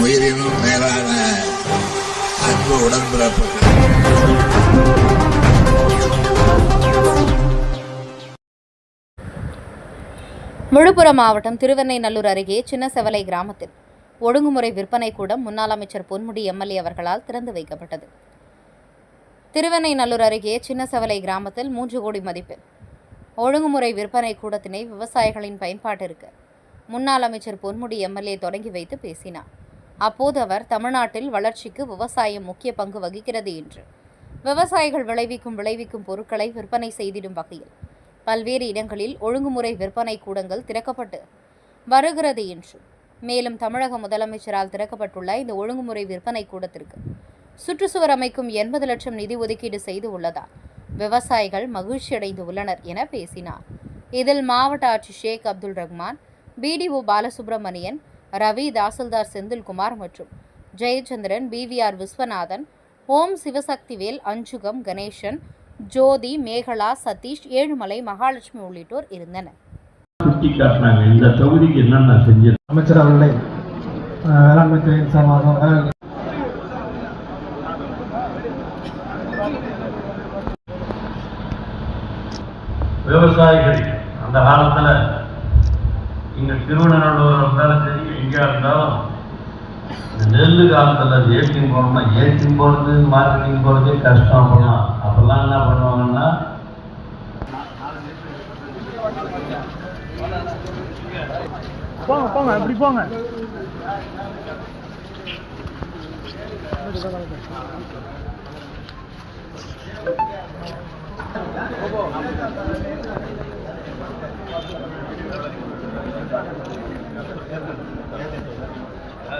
உயிரினும் மேலான அன்பு உடன்பிறப்புகள். விழுப்புரம் மாவட்டம் திருவெண்ணைநல்லூர் அருகே சின்னசெவலை கிராமத்தில் ஒழுங்குமுறை விற்பனை கூடம் முன்னாள் அமைச்சர் பொன்முடி எம்எல்ஏ அவர்களால் திறந்து வைக்கப்பட்டது. திருவெண்ணைநல்லூர் அருகே சின்னசெவலை கிராமத்தில் மூன்று கோடி மதிப்பில் ஒழுங்குமுறை விற்பனை கூடத்தினை விவசாயிகளின் பயன்பாட்டிற்கு முன்னாள் அமைச்சர் பொன்முடி எம்எல்ஏ தொடங்கி வைத்து பேசினார். அப்போது அவர் தமிழ்நாட்டில் வளர்ச்சிக்கு விவசாயம் முக்கிய பங்கு வகிக்கிறது என்று. விவசாயிகள் விளைவிக்கும் விளைவிக்கும் பொருட்களை விற்பனை செய்திடும் வகையில். பல்வேறு இடங்களில் ஒழுங்குமுறை விற்பனை கூடங்கள் திறக்கப்பட்டு வருகிறது என்று. மேலும் தமிழக முதலமைச்சரால் திறக்கப்பட்டுள்ள இந்த ஒழுங்குமுறை விற்பனை கூடத்திற்கு சுற்றுச்சுவர் அமைக்கும் எண்பது லட்சம் நிதி ஒதுக்கீடு செய்து உள்ளதால் விவசாயிகள் மகிழ்ச்சியடைந்து உள்ளனர் என பேசினார். இதில் மாவட்ட ஆட்சி ஷேக் அப்துல் ரஹ்மான் பிடிஓ பாலசுப்ரமணியன் ரவி தாசில்தார் செந்தில்குமார் மற்றும் ஜெயச்சந்திரன் பிவிஆர் விஸ்வநாதன் ஓம் சிவசக்திவேல் அஞ்சுகம் கணேசன் ஜோதி மேகலா சதீஷ் ஏழுமலை மகாலட்சுமி உள்ளிட்டோர் இருந்தனர். இந்த தொகுதிக்கு என்னென்ன செஞ்சது? அமைச்சர் அவர்களை அஹ், வேளாண்மை துறையின் சார்பாக வேளாண் விவசாயிகள் அந்த காலத்துல இங்க திருவண்ணாமலை இருந்தாலும் இருந்தாலும் இந்த நெல் காலத்தில் ஏற்றின் போனோம்னா ஏற்றின் போகிறது மார்க்கெட்டிங் போகிறது கஷ்டம் அப்பெல்லாம் அப்போல்லாம் என்ன பண்ணுவாங்கன்னா போங்க போங்க அப்படி போங்க